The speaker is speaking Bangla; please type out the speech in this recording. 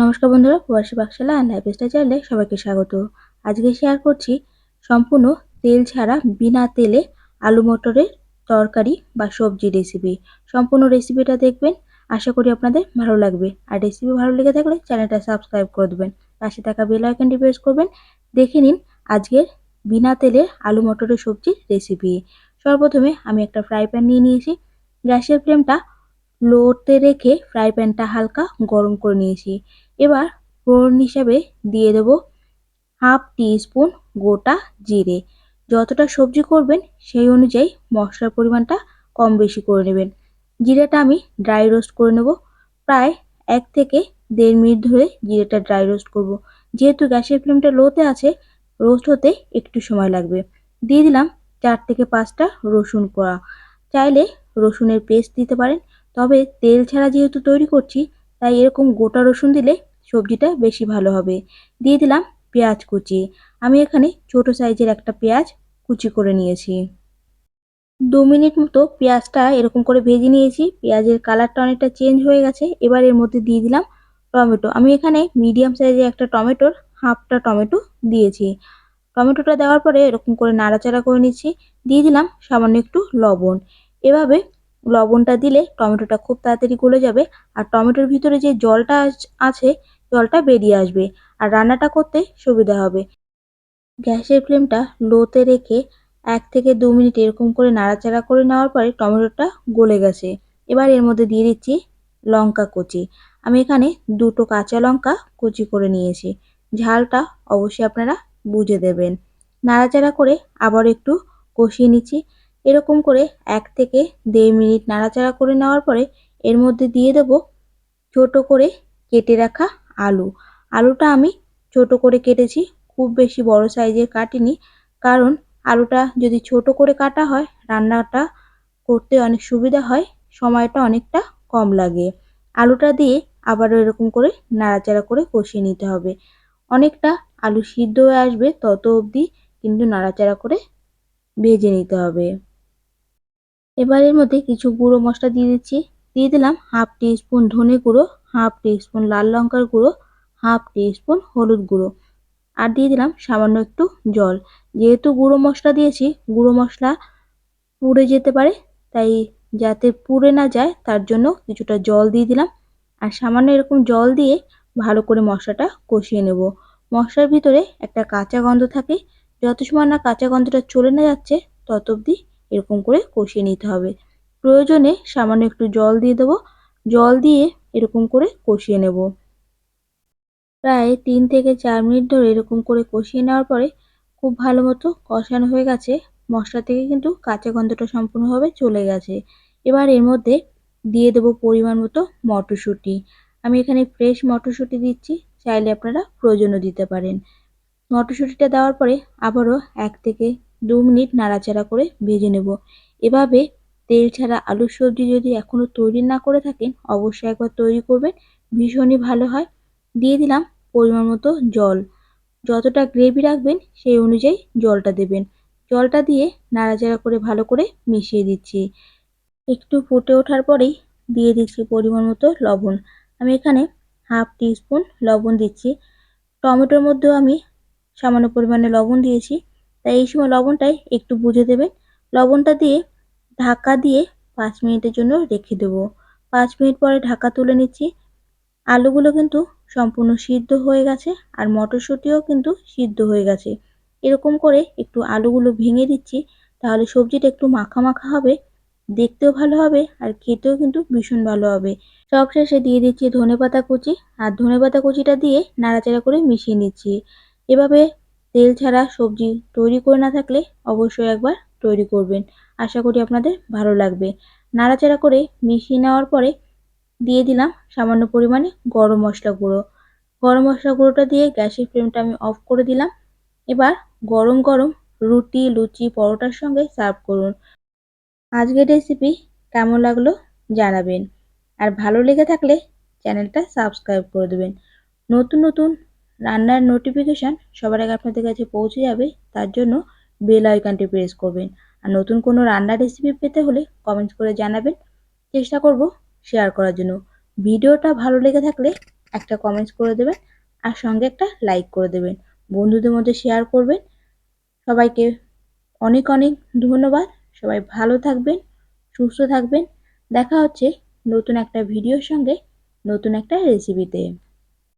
নমস্কার বন্ধুরা, প্রবাসী পাকশালা অ্যান্ড লাইফস্টাইল চ্যানেলে সবাইকে স্বাগত। আজকে শেয়ার করছি সম্পূর্ণ তেল ছাড়া বিনা তেলে আলু মটরের তরকারি বা সবজি রেসিপি সম্পূর্ণ রেসিপিটা দেখবেন, আশা করি আপনাদের ভালো লাগবে। আর রেসিপি ভালো লেগে থাকলে চ্যানেলটা সাবস্ক্রাইব করে দেবেন। পাশে থাকা বেল আইকনটি প্রেস করবেন, দেখে নিন আজকের বিনা তেলের আলু মটরের সবজির রেসিপি সর্বপ্রথমে আমি একটা ফ্রাই প্যান নিয়ে নিয়েছি। গ্যাসের ফ্লেমটা লোতে রেখে ফ্রাই প্যানটা হালকা গরম করে নিয়েছি। এবার ফোড়ন হিসাবে দিয়ে দেবো হাফ টি স্পুন গোটা জিরে। যতটা সবজি করবেন সেই অনুযায়ী মশলার পরিমাণটা কম বেশি করে নেবেন। জিরেটা আমি ড্রাই রোস্ট করে নেব। প্রায় এক থেকে দেড় মিনিট ধরে জিরেটা ড্রাই রোস্ট করব। যেহেতু গ্যাসের ফ্লেমটা লোতে আছে রোস্ট হতে একটু সময় লাগবে। দিয়ে দিলাম চার থেকে পাঁচটা রসুন করা চাইলে রসুনের পেস্ট দিতে পারেন, তবে তেল ছাড়া যেহেতু তৈরি করছি, তাই এরকম গোটা রসুন দিলে সবজিটা বেশি ভালো হবে। দিয়ে দিলাম পেঁয়াজ কুচি। আমি এখানে ছোট সাইজের একটা পেঁয়াজ কুচি করে নিয়েছি। দু মিনিট মতো পেঁয়াজটা এরকম করে ভেজে নিয়েছি। পেঁয়াজের কালারটা অনেকটা চেঞ্জ হয়ে গেছে। এবার এর মধ্যে দিয়ে দিলাম টমেটো। আমি এখানে মিডিয়াম সাইজের একটা টমেটোর হাফটা টমেটো দিয়েছি। টমেটোটা দেওয়ার পরে এরকম করে নাড়াচাড়া করে নিচ্ছি। দিয়ে দিলাম সামান্য একটু লবণ। এভাবে লবণটা দিলে টমেটোটা খুব তাড়াতাড়ি গলে যাবে। আর টমেটোর ভিতরে যে জলটা আছে জলটা বেরিয়ে আসবে আর রান্নাটা করতে সুবিধা হবে। গ্যাসের ফ্লেমটা লোতে রেখে এক থেকে দু মিনিট এরকম করে নাড়াচাড়া করে নেওয়ার পরে টমেটোটা গলে গেছে। এবার এর মধ্যে দিয়ে দিচ্ছি লঙ্কা কুচি। আমি এখানে দুটো কাঁচা লঙ্কা কুচি করে নিয়েছি। ঝালটা অবশ্যই আপনারা বুঝে দেবেন। নাড়াচাড়া করে আবার একটু কষিয়ে নিচ্ছি। এরকম করে এক থেকে দেড় মিনিট নাড়াচাড়া করে নেওয়ার পরে এর মধ্যে দিয়ে দেব ছোট করে কেটে রাখা আলু। আলুটা আমি ছোট করে কেটেছি, খুব বেশি বড় সাইজের কাটিনি, কারণ আলুটা যদি ছোট করে কাটা হয়, রান্নাটা করতে অনেক সুবিধা হয়, সময়টা অনেকটা কম লাগে। আলুটা দিয়ে আবারও এরকম করে নাড়াচাড়া করে কষিয়ে নিতে হবে। অনেকটা আলু সিদ্ধ হয়ে আসবে তত অবধি কিন্তু নাড়াচাড়া করে ভেজে নিতে হবে। এবার এর মধ্যে কিছু গুঁড়ো মশলা দিয়ে দিচ্ছি। দিয়ে দিলাম হাফ টি স্পুন ধনে গুঁড়ো, হাফ টি স্পুন লাল লঙ্কার গুঁড়ো, হাফ টি স্পুন হলুদ গুঁড়ো। আর দিয়ে দিলাম সামান্য একটু জল। যেহেতু গুঁড়ো মশলা দিয়েছি, গুঁড়ো মশলা পুড়ে যেতে পারে, তাই যাতে পুড়ে না যায়, তার জন্য কিছুটা জল দিয়ে দিলাম। আর সামান্য এরকম জল দিয়ে ভালো করে মশলাটা কষিয়ে নেব। মশলার ভিতরে একটা কাঁচা গন্ধ থাকে, যত সময় না কাঁচা গন্ধটা চলে না যাচ্ছে, তত অবধি এরকম করে কষিয়ে নিতে হবে। প্রয়োজনে সামান্য একটু জল দিয়ে দেবো। জল দিয়ে এরকম করে কষিয়ে নেব। প্রায় তিন থেকে চার মিনিট ধরে এরকম করে কষিয়ে নেওয়ার পরে খুব ভালো মতো কষানো হয়ে গেছে। মশলা থেকে কিন্তু কাঁচা গন্ধটা সম্পূর্ণভাবে চলে গেছে। এবার এর মধ্যে দিয়ে দেবো পরিমাণ মতো মটরশুঁটি। আমি এখানে ফ্রেশ মটরশুঁটি দিচ্ছি, চাইলে আপনারা প্রয়োজনও দিতে পারেন। মটরশুঁটিটা দেওয়ার পরে আবারও এক থেকে দু মিনিট নাড়াচাড়া করে ভেজে নেব। এভাবে তেল ছাড়া আলুর সবজি যদি এখনও তৈরি না করে থাকেন, অবশ্যই একবার তৈরি করবেন। ভীষণই ভালো হয়। দিয়ে দিলাম পরিমাণ মতো জল। যতটা গ্রেভি রাখবেন, সেই অনুযায়ী জলটা দেবেন। জলটা দিয়ে নাড়াচাড়া করে ভালো করে মিশিয়ে দিচ্ছি। একটু ফুটে ওঠার পরেই দিয়ে দিচ্ছি পরিমাণ মতো লবণ। আমি এখানে হাফ টি স্পুন লবণ দিচ্ছি। টমেটোর মধ্যেও আমি সামান্য পরিমাণে লবণ দিয়েছি। তাই এই সময় লবণটাই একটু বুঝে দেবেন। লবণটা দিয়ে ঢাকা দিয়ে পাঁচ মিনিটের জন্য রেখে দেবো। পাঁচ মিনিট পরে ঢাকা তুলে নিচ্ছি। আলুগুলো কিন্তু সম্পূর্ণ সিদ্ধ হয়ে গেছে আর মটরশুঁটিও কিন্তু সিদ্ধ হয়ে গেছে। এরকম করে একটু আলুগুলো ভেঙে দিচ্ছি, তাহলে সবজিটা একটু মাখা মাখা হবে, দেখতেও ভালো হবে আর খেতেও কিন্তু ভীষণ ভালো হবে। সব শেষে দিয়ে দিচ্ছি ধনে পাতা কুচি আর ধনে পাতা কুচিটা দিয়ে নাড়াচাড়া করে মিশিয়ে নিচ্ছি। এভাবে তেল ছাড়া সবজি তৈরি করে না থাকলে অবশ্যই একবার তৈরি করবেন। আশা করি আপনাদের ভালো লাগবে। নাড়াচাড়া করে মিশিয়ে নেওয়ার পরে দিয়ে দিলাম সামান্য পরিমাণে গরম মশলা গুঁড়ো। গরম মশলা গুঁড়োটা দিয়ে গ্যাসের ফ্লেমটা আমি অফ করে দিলাম। এবার গরম গরম রুটি, লুচি, পরোটার সঙ্গে সার্ভ করুন। আজকের রেসিপি কেমন লাগল জানাবেন। আর ভালো লেগে থাকলে চ্যানেলটা সাবস্ক্রাইব করে দেবেন। নতুন নতুন রান্নার নোটিফিকেশান সবার আগে আপনাদের কাছে পৌঁছে যাবে, তার জন্য বেল আইকনটি প্রেস করবেন। আর নতুন কোনো রান্নার রেসিপি পেতে হলে কমেন্টস করে জানাবেন। চেষ্টা করব শেয়ার করার জন্য। ভিডিওটা ভালো লেগে থাকলে একটা কমেন্টস করে দেবেন আর সঙ্গে একটা লাইক করে দেবেন। বন্ধুদের মধ্যে শেয়ার করবেন। সবাইকে অনেক অনেক ধন্যবাদ। সবাই ভালো থাকবেন, সুস্থ থাকবেন। দেখা হচ্ছে নতুন একটা ভিডিওর সঙ্গে নতুন একটা রেসিপিতে